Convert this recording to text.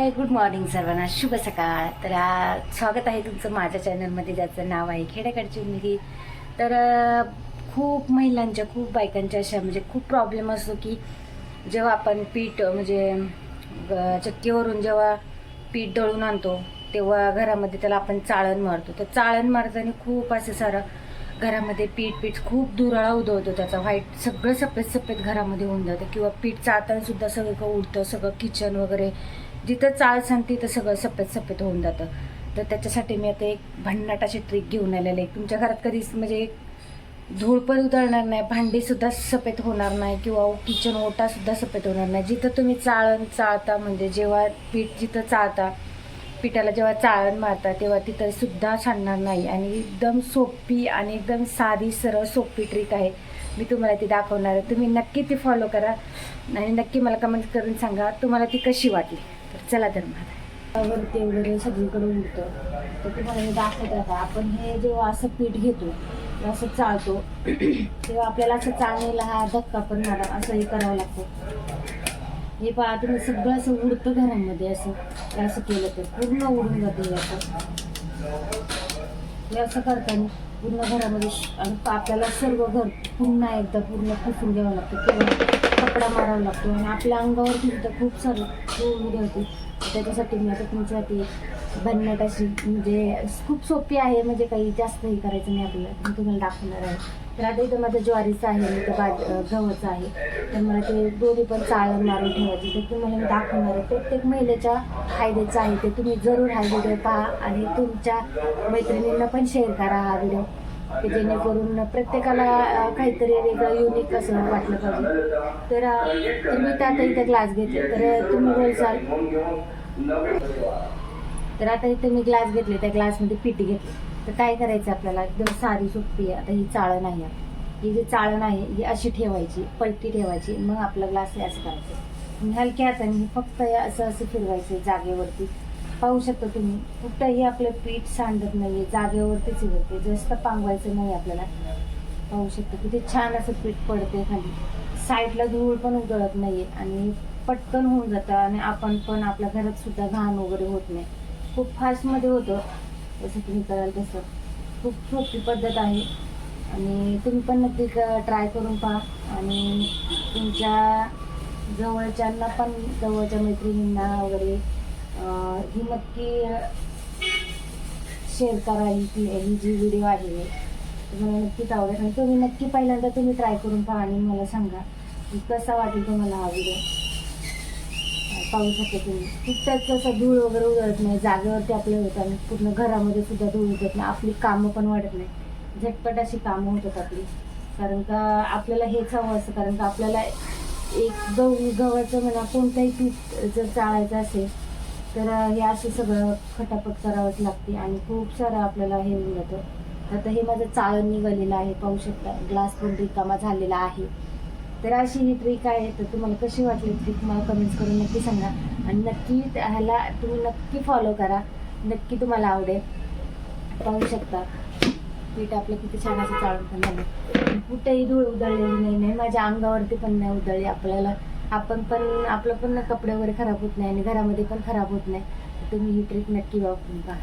Hi good morning सर्वांना. शुभ सकाळ. तर स्वागत आहे तुमचं माझ्या चॅनलमध्ये ज्याचं नाव आहे खेड्याकडची मुलगी तर खूप महिलांच्या खूप बायकांच्या अशा म्हणजे खूप प्रॉब्लेम असतो की जेव्हा आपण पीठ म्हणजे चक्कीवरून जेव्हा पीठ दळून आणतो तेव्हा घरामध्ये त्याला आपण चाळण मारतो. तर चाळण मारताना खूप असं सारं घरामध्ये पीठ पीठ खूप दुराळा उदवतो त्याचा व्हाईट सगळं सफेद सफेद घरामध्ये होऊन जातं. किंवा पीठ चाळताना सुद्धा सगळं उडतं सगळं किचन वगैरे जिथं चाळ सांगते तिथं सगळं सफेद सफेद होऊन जातं. तर त्याच्यासाठी मी आता एक भन्नाट ट्रिक घेऊन आलेले आहे. तुमच्या घरात कधीच म्हणजे धूळ पण उधळणार नाही भांडीसुद्धा सफेद होणार नाही किंवा किचन ओटा सुद्धा सफेद होणार नाही. जिथं तुम्ही चाळण चाळता म्हणजे जेव्हा पीठ जिथं चाळता पिठाला जेव्हा चाळण मारतात तेव्हा तिथं सुद्धा सांडणार नाही. आणि एकदम सोपी आणि एकदम साधी सरळ सोपी ट्रिक आहे. मी तुम्हाला ती दाखवणार आहे. तुम्ही नक्की ती फॉलो करा. आणि नक्की मला कमेंट करून सांगा तुम्हाला ती कशी वाटली? तर चला तर मला वरती वगैरे सगळीकडे उडतं. तर तुम्हाला मी दाखवत आहे आपण हे जेव्हा असं पीठ घेतो असं चाळतो तेव्हा आपल्याला असं चाळणीला हा धक्का पण मारा असं हे करावं लागतं. हे पहा तुम्ही सगळं असं उडतं घरामध्ये असं असं केलं तर पूर्ण उडून जाते हे असं हे असं करताना पूर्ण घरामध्ये आणि आपल्याला सर्व घर पुन्हा एकदा पूर्ण पुसून घ्यावं लागतं किंवा कपडा मारावा लागतो आणि आपल्या अंगावरती सुद्धा खूप सारं धूळ त्याच्यासाठी मी आता तुमच्यासाठी बनण्यात अशी म्हणजे खूप सोपी आहे म्हणजे काही जास्त हे करायचं नाही आपल्याला. मी तुम्हाला दाखवणार आहे. आता इथं माझं ज्वारीचं आहे तर बाज गव्हाचं आहे. तर मला ते दोन्ही पण चाळण मारून ठेवायचे. तर तुम्हाला मी दाखवणार आहे. प्रत्येक महिलेच्या फायद्याचं आहे ते. तुम्ही जरूर हा व्हिडिओ पहा आणि तुमच्या मैत्रिणींना पण शेअर करा हा व्हिडिओ की जेणेकरून प्रत्येकाला काहीतरी वेगळं युनिक असं वाटलं पाहिजे. तर तुम्ही त्यात मी इथं ग्लास घेतले. तर तुम्ही बोलसाल तर आता इथे मी ग्लास घेतले. त्या ग्लासमध्ये पीठ घेतले. तर काय करायचं आपल्याला? एकदम साधी सोपी आहे. आता ही चाळण आहे. ही जी चाळण आहे ही अशी ठेवायची पलटी ठेवायची मग आपला ग्लास हे असं करायचं. आणि हलक्या हाताने फक्त असं असं फिरवायचं जागेवरती. पाहू शकता तुम्ही कुठंही आपलं पीठ सांडत नाहीये जागेवरतीच होते जास्त पांगवायचं नाही आपल्याला. पाहू शकतो किती छान असं पीठ पडते खाली. साईडला धूळ पण उधळत नाहीये आणि पटकन होऊन जातं आणि आपण पण आपल्या घरात सुद्धा घाण वगैरे होत नाही. खूप फास्टमध्ये होतं. जसं तुम्ही कराल तसं. खूप सोपी पद्धत आहे. आणि तुम्ही पण नक्की ट्राय करून पहा. आणि तुमच्या जवळच्यांना पण जवळच्या मैत्रिणींना वगैरे ही नक्की शेअर करा ही ही जी व्हिडिओ आहे. तुम्हाला नक्कीच आवडेल. आणि तुम्ही नक्की पहिल्यांदा तुम्ही ट्राय करून पहा आणि मला सांगा की कसा वाटेल तुम्हाला हा व्हिडिओ पाहू शकता तुम्ही खूप त्याचं असं धूळ वगैरे उधळत नाही जागेवरती आपलं होतं आणि पूर्ण घरामध्ये सुद्धा धूळ उडत नाही आपली कामं पण वाढत नाही. झटपट अशी कामं होतात आपली. कारण का आपल्याला हेच हवं असतं कारण का आपल्याला एक गहू गव्हाचं म्हणा कोणतंही पीक जर चाळायचं असेल तर हे असं सगळं खटापट करावंच लागते आणि खूप सारं आपल्याला हे होऊन जातं आता हे माझं चाळण निघालेलं आहे पाहू शकता. ग्लास पण रिकामा झालेला आहे. तर अशी ही ट्रिक आहे तर तुम्हाला कशी वाटली ट्रिक मला कमेंट्स करून नक्की सांगा. आणि नक्की ह्याला तुम्ही नक्की फॉलो करा. नक्की तुम्हाला आवडेल. पाहू शकता. पीठ आपलं किती छान असं चालू पण झालं. कुठेही धूळ उधळलेली नाही नाही. माझ्या अंगावरती पण नाही उधळली आपल्याला. आपण पण आपलं पण कपडे वगैरे खराब होत नाही आणि घरामध्ये पण खराब होत नाही. तुम्ही ही ट्रिक नक्की वापरून पहा.